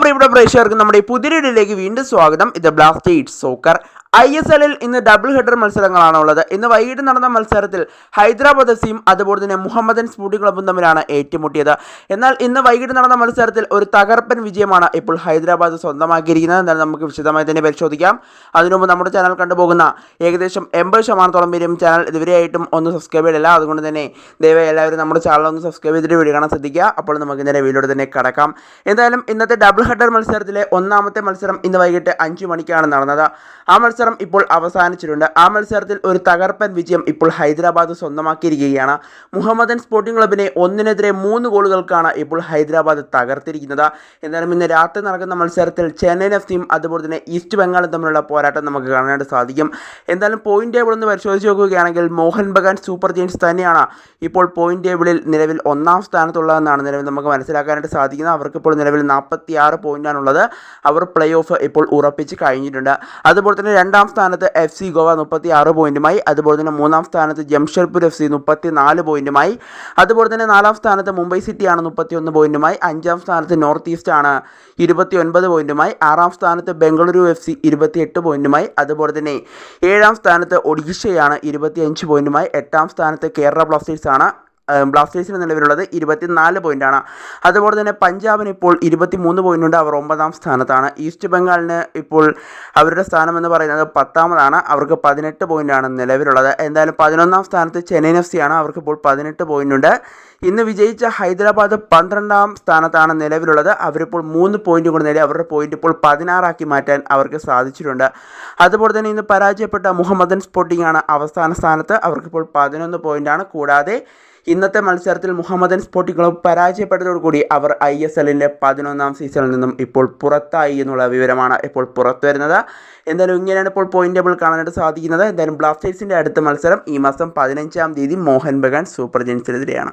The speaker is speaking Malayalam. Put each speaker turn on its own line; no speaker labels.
പ്രിയപ്പെട്ട പ്രേക്ഷകർക്ക് നമ്മുടെ വീഡിയോയിലേക്ക് വീണ്ടും സ്വാഗതം. ഇത് ബ്ലാസ്റ്റേഴ്സ് സോക്കർ ഐ എസ് എല്ലിൽ ഇന്ന് ഡബിൾ ഹെഡർ മത്സരങ്ങളാണ് ഉള്ളത് ഇന്ന് വൈകിട്ട് നടന്ന മത്സരത്തിൽ ഹൈദരാബാദ് എഫ് സിയും അതുപോലെ തന്നെ മുഹമ്മദൻ സ്പൂട്ടി ക്ലബും തമ്മിലാണ് ഏറ്റുമുട്ടിയത്. എന്നാൽ ഇന്ന് വൈകിട്ട് നടന്ന മത്സരത്തിൽ ഒരു തകർപ്പൻ വിജയമാണ് ഇപ്പോൾ ഹൈദരാബാദ് സ്വന്തമാക്കിയിരിക്കുന്നത്. എന്നാൽ നമുക്ക് വിശദമായി തന്നെ പരിശോധിക്കാം. അതിനുമുമ്പ് നമ്മുടെ ചാനൽ കണ്ടുപോകുന്ന ഏകദേശം എൺപത് ശതമാനത്തോളം പേരും ചാനൽ ഇതുവരെയായിട്ടും ഒന്ന് സബ്സ്ക്രൈബ് ചെയ്തില്ല അതുകൊണ്ട് തന്നെ ദയവായി എല്ലാവരും നമ്മുടെ ചാനൽ ഒന്ന് സബ്സ്ക്രൈബ് ചെയ്തിട്ട് വീഡിയോ കാണാൻ ശ്രദ്ധിക്കുക. അപ്പോൾ നമുക്ക് ഇന്നലെ വീഡിയോ തന്നെ കടക്കാം. എന്തായാലും ഇന്നത്തെ ഡബിൾ ഹെഡർ മത്സരത്തിലെ ഒന്നാമത്തെ മത്സരം ഇന്ന് വൈകിട്ട് അഞ്ച് മണിക്കാണ് നടന്നത്. ആ മത്സരം ഇപ്പോൾ അവസാനിച്ചിട്ടുണ്ട്. ആ മത്സരത്തിൽ ഒരു തകർപ്പൻ വിജയം ഇപ്പോൾ ഹൈദരാബാദ് സ്വന്തമാക്കിയിരിക്കുകയാണ്. മുഹമ്മദൻ സ്പോർട്ടിംഗ് ക്ലബിനെ ഒന്നിനെതിരെ മൂന്ന് ഗോളുകൾക്കാണ് ഇപ്പോൾ ഹൈദരാബാദ് തകർത്തിരിക്കുന്നത്. എന്തായാലും ഇന്ന് രാത്രി നടക്കുന്ന മത്സരത്തിൽ ചെന്നൈയിൻ എഫ് സിയും അതുപോലെ തന്നെ ഈസ്റ്റ് ബംഗാളും തമ്മിലുള്ള പോരാട്ടം നമുക്ക് കാണാനായിട്ട് സാധിക്കും. എന്തായാലും പോയിന്റ് ടേബിൾ ഒന്ന് പരിശോധിച്ച് നോക്കുകയാണെങ്കിൽ മോഹൻ ബഗാൻ സൂപ്പർ ജെയിൻസ് തന്നെയാണ് ഇപ്പോൾ പോയിന്റ് ടേബിളിൽ നിലവിൽ ഒന്നാം സ്ഥാനത്തുള്ളതെന്നാണ് നിലവിൽ നമുക്ക് മനസ്സിലാക്കാനായിട്ട് സാധിക്കുന്നത്. അവർക്കിപ്പോൾ നിലവിൽ നാൽപ്പത്തി ആറ് പോയിന്റാണുള്ളത് അവർ പ്ലേ ഓഫ് ഇപ്പോൾ ഉറപ്പിച്ച് കഴിഞ്ഞിട്ടുണ്ട്. അതുപോലെ തന്നെ രണ്ടാം സ്ഥാനത്ത് എഫ് സി ഗോവ മുപ്പത്തി ആറ് പോയിന്റുമായി. അതുപോലെ തന്നെ മൂന്നാം സ്ഥാനത്ത് ജംഷഡ്പൂർ എഫ് സി മുപ്പത്തി നാല് പോയിന്റുമായി. അതുപോലെ തന്നെ നാലാം സ്ഥാനത്ത് മുംബൈ സിറ്റിയാണ് മുപ്പത്തി ഒന്ന് പോയിന്റുമായി. അഞ്ചാം സ്ഥാനത്ത് നോർത്ത് ഈസ്റ്റ് ആണ് ഇരുപത്തി ഒൻപത് പോയിന്റുമായി. ആറാം സ്ഥാനത്ത് ബംഗളൂരു എഫ് സി ഇരുപത്തിയെട്ട് പോയിന്റുമായി. അതുപോലെ തന്നെ ഏഴാം സ്ഥാനത്ത് ഒഡീഷയാണ് ഇരുപത്തിയഞ്ച് പോയിന്റുമായി. എട്ടാം സ്ഥാനത്ത് കേരള ബ്ലാസ്റ്റേഴ്സ് ആണ് ബ്ലാസ്റ്റേഴ്സിന് നിലവിലുള്ളത് ഇരുപത്തിനാല് പോയിന്റാണ് അതുപോലെ തന്നെ പഞ്ചാബിന് ഇപ്പോൾ ഇരുപത്തി മൂന്ന് പോയിന്റുണ്ട് അവർ ഒമ്പതാം സ്ഥാനത്താണ്. ഈസ്റ്റ് ബംഗാളിന് ഇപ്പോൾ അവരുടെ സ്ഥാനം എന്ന് പറയുന്നത് പത്താമതാണ്. അവർക്ക് പതിനെട്ട് പോയിന്റാണ് നിലവിലുള്ളത്. എന്തായാലും പതിനൊന്നാം സ്ഥാനത്ത് ചെന്നൈയിൻ എഫ് സി ആണ്. അവർക്ക് ഇപ്പോൾ പതിനെട്ട് പോയിന്റുണ്ട് ഇന്ന് വിജയിച്ച ഹൈദരാബാദ് പന്ത്രണ്ടാം സ്ഥാനത്താണ് നിലവിലുള്ളത്. അവരിപ്പോൾ മൂന്ന് പോയിന്റ് കൊണ്ട് നേടി അവരുടെ പോയിന്റ് ഇപ്പോൾ പതിനാറാക്കി മാറ്റാൻ അവർക്ക് സാധിച്ചിട്ടുണ്ട്. അതുപോലെ തന്നെ ഇന്ന് പരാജയപ്പെട്ട മുഹമ്മദൻ സ്പോർട്ടിംഗ് ആണ് അവസാന സ്ഥാനത്ത്. അവർക്കിപ്പോൾ പതിനൊന്ന് പോയിന്റാണ് കൂടാതെ ഇന്നത്തെ മത്സരത്തിൽ മുഹമ്മദൻ സ്പോർട്ടിംഗ് ക്ലബ് പരാജയപ്പെട്ടതോടുകൂടി അവർ ഐ എസ് എല്ലിന്റെ പതിനൊന്നാം സീസണിൽ നിന്നും ഇപ്പോൾ പുറത്തായി എന്നുള്ള വിവരമാണ് ഇപ്പോൾ പുറത്തു വരുന്നത്. എന്തായാലും ഇങ്ങനെയാണ് ഇപ്പോൾ പോയിന്റ് ടേബിൾ കാണാനായിട്ട് സാധിക്കുന്നത്. എന്തായാലും ബ്ലാസ്റ്റേഴ്സിന്റെ അടുത്ത മത്സരം ഈ മാസം പതിനഞ്ചാം തീയതി മോഹൻ ബഗാൻ സൂപ്പർ ജെയിൻസിനെതിരെയാണ്.